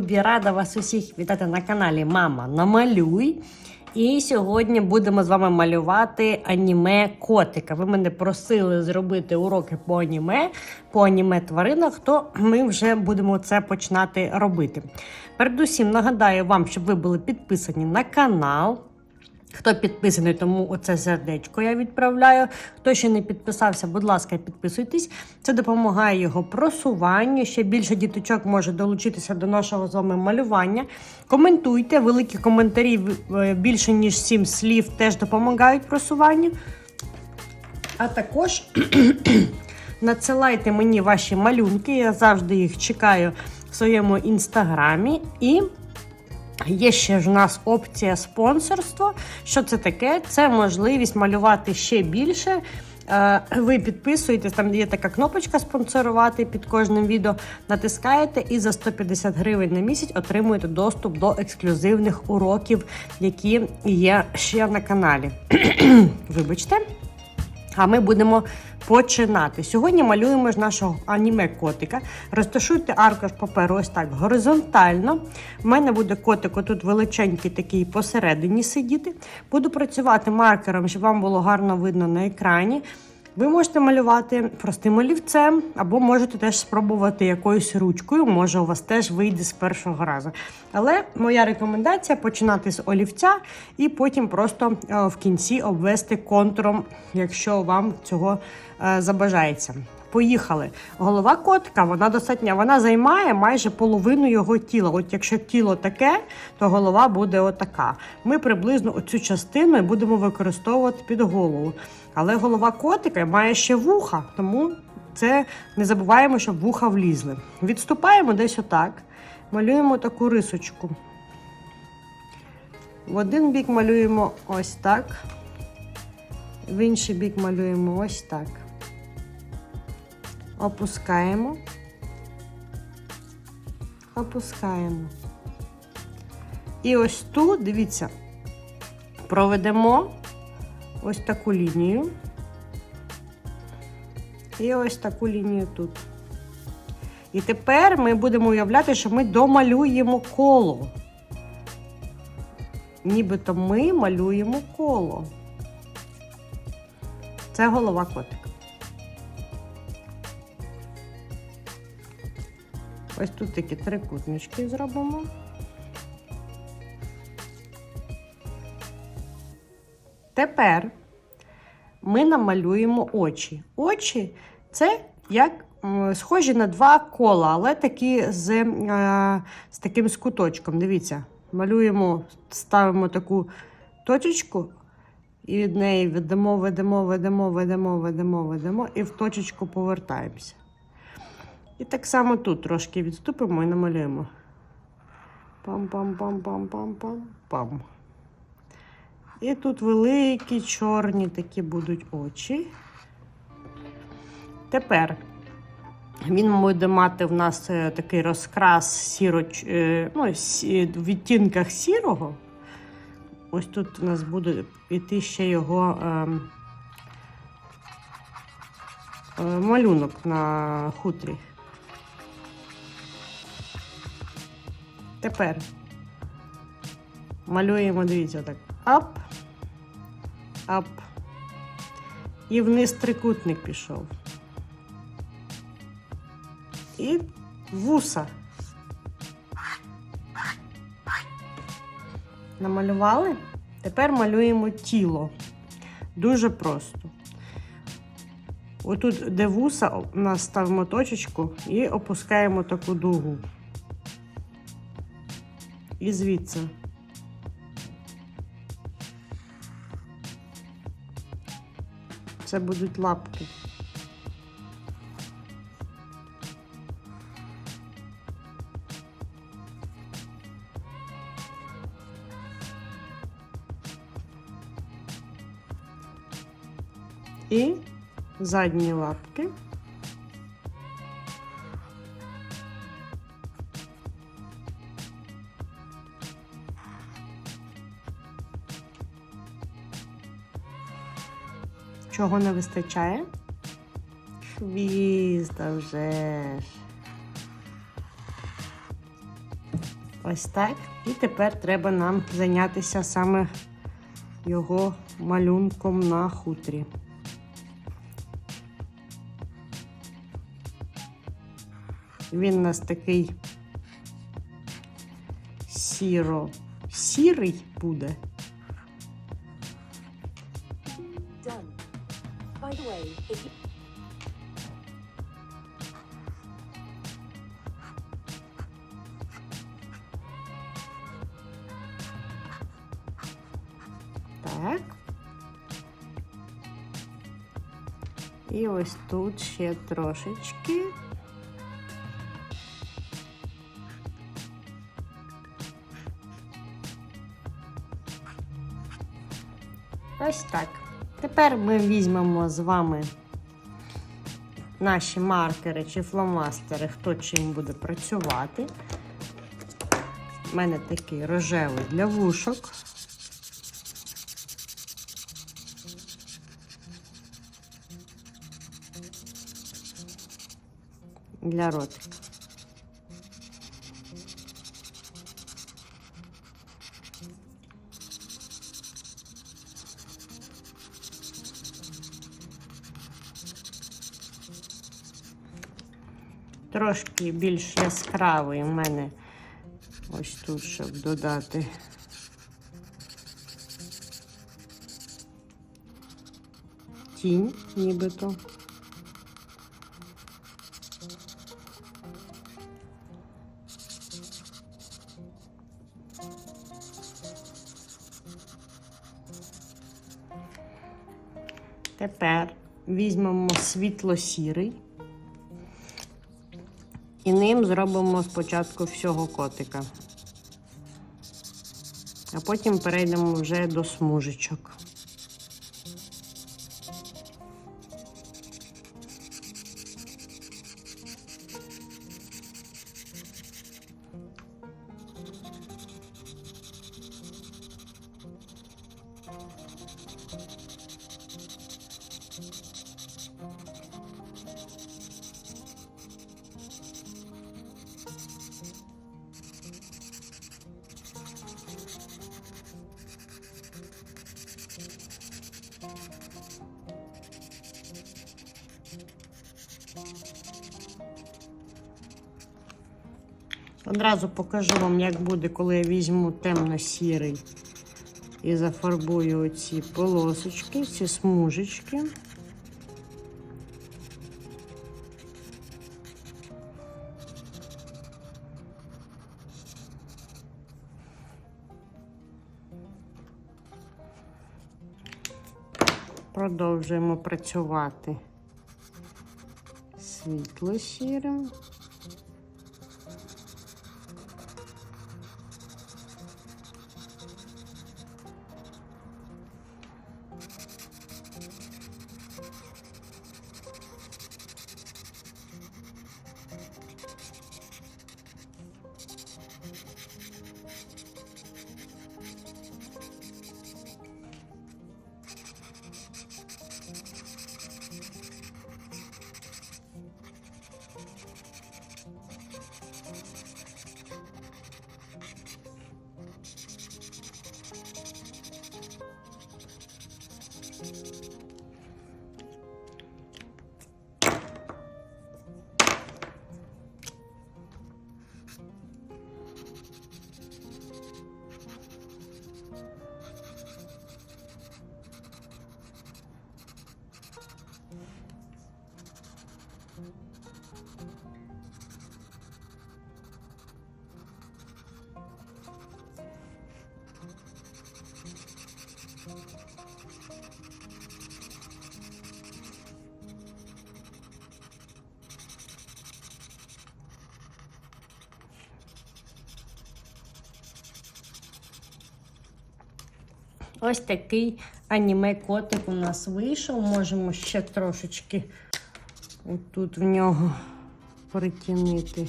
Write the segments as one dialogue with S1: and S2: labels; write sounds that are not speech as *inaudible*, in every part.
S1: любі! Рада вас усіх вітати на каналі Мама Намалюй. І сьогодні будемо з вами малювати аніме котика. Ви мене просили зробити уроки по аніме, по аніме тваринах, то ми вже будемо це починати робити. Передусім нагадаю вам, щоб ви були підписані на канал. Хто підписаний, тому оце сердечко я відправляю. Хто ще не підписався, будь ласка, підписуйтесь. Це допомагає його просуванню. Ще більше діточок може долучитися до нашого з вами малювання. Коментуйте, великі коментарі е, більше ніж сім слів теж допомагають просуванню. А також *clears throat* надсилайте мені ваші малюнки. Я завжди їх чекаю в своєму інстаграмі. І Є ще ж у нас опція спонсорства. Що це таке? Це можливість малювати ще більше. Е, Ви підписуєтесь, там є така кнопочка спонсорувати під кожним відео. Натискаєте і за 150 гривень на місяць отримуєте доступ до ексклюзивних уроків, які є ще на каналі. *clears throat* Вибачте. А ми будемо починати. Сьогодні малюємо ж нашого аніме котика. Розташуйте аркуш паперу ось так горизонтально. У мене буде котик отут величенький такий посередині сидіти. Буду працювати маркером, щоб вам було гарно видно на екрані. Ви можете малювати простим олівцем, або можете теж спробувати якоюсь ручкою. Може, у вас теж вийде з першого разу. Але моя рекомендація починати з олівця і потім просто е, в кінці обвести контуром, якщо вам цього е, забажається. Поїхали. Голова котика, вона достатньо, вона займає майже половину його тіла. От якщо тіло таке, то голова буде отака. Ми приблизно оцю частину будемо використовувати під голову. Але голова котика має ще вуха, тому це не забуваємо, щоб вуха влізли. Відступаємо десь отак. Малюємо таку рисочку. В один бік малюємо ось так, в інший бік малюємо ось так. Опускаємо, опускаємо. І ось тут, дивіться, проведемо ось таку лінію. І ось таку лінію тут. І тепер ми будемо уявляти, що ми домалюємо коло. Нібито ми малюємо коло. Це голова котика. Ось тут такі трикутнички зробимо. Тепер ми намалюємо очі. Очі це як схожі на два кола, але такі з, е, з таким скуточком. Дивіться, малюємо, ставимо таку точечку. І від неї ведемо, ведемо, ведемо, ведемо, ведемо, ведемо, і в точечку повертаємося. І так само тут трошки відступимо і намалюємо. Пам-пам-пам-пам-пам-пам-пам. І тут великі чорні такі будуть очі. Тепер він буде мати в нас е, такий розкрас сіро, е, ну, в відтінках сірого. Ось тут у нас буде йти ще його ем, е, малюнок на хутрі. Тепер малюємо, дивіться, так. Ап, ап. І вниз трикутник пішов. І вуса. Намалювали? Тепер малюємо тіло. Дуже просто. Отут, де вуса, у нас ставимо точечку і опускаємо таку дугу. І звідси. Це будуть лапки. І задні лапки. Чого не вистачає? Хвіст, а вже ж. Ось так. І тепер треба нам зайнятися саме його малюнком на хутрі. Він у нас такий сіро сірий буде. Так. І ось тут ще трошечки. Ось так. Тепер ми візьмемо з вами наші маркери чи фломастери, хто чим буде працювати. У мене такий рожевий для вушок. Для ротика. Трошки більш яскравий у мене ось тут, щоб додати. Тінь, нібито. Тепер візьмемо світло-сірий. І ним зробимо спочатку всього котика. А потім перейдемо вже до смужечок. Одразу покажу вам, як буде, коли я візьму темно-сірий і зафарбую ці полосочки, ці смужечки. Продовжуємо працювати світло-сірим. Ось такий аніме котик у нас вийшов. Можемо ще трошечки отут в нього притягнути.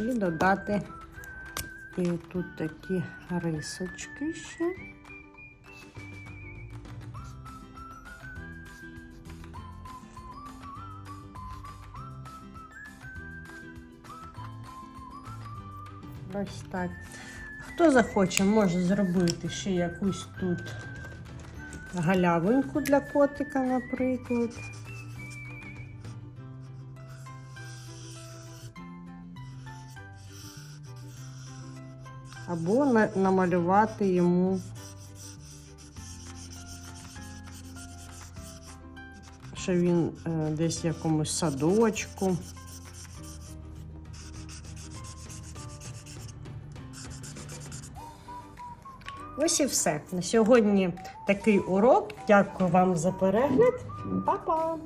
S1: І додати і тут такі рисочки ще. Ось так. Хто захоче, може зробити ще якусь тут галявинку для котика, наприклад. Або на- намалювати йому що він е, десь в якомусь садочку. Ось і все. На сьогодні такий урок. Дякую вам за перегляд. Па-па!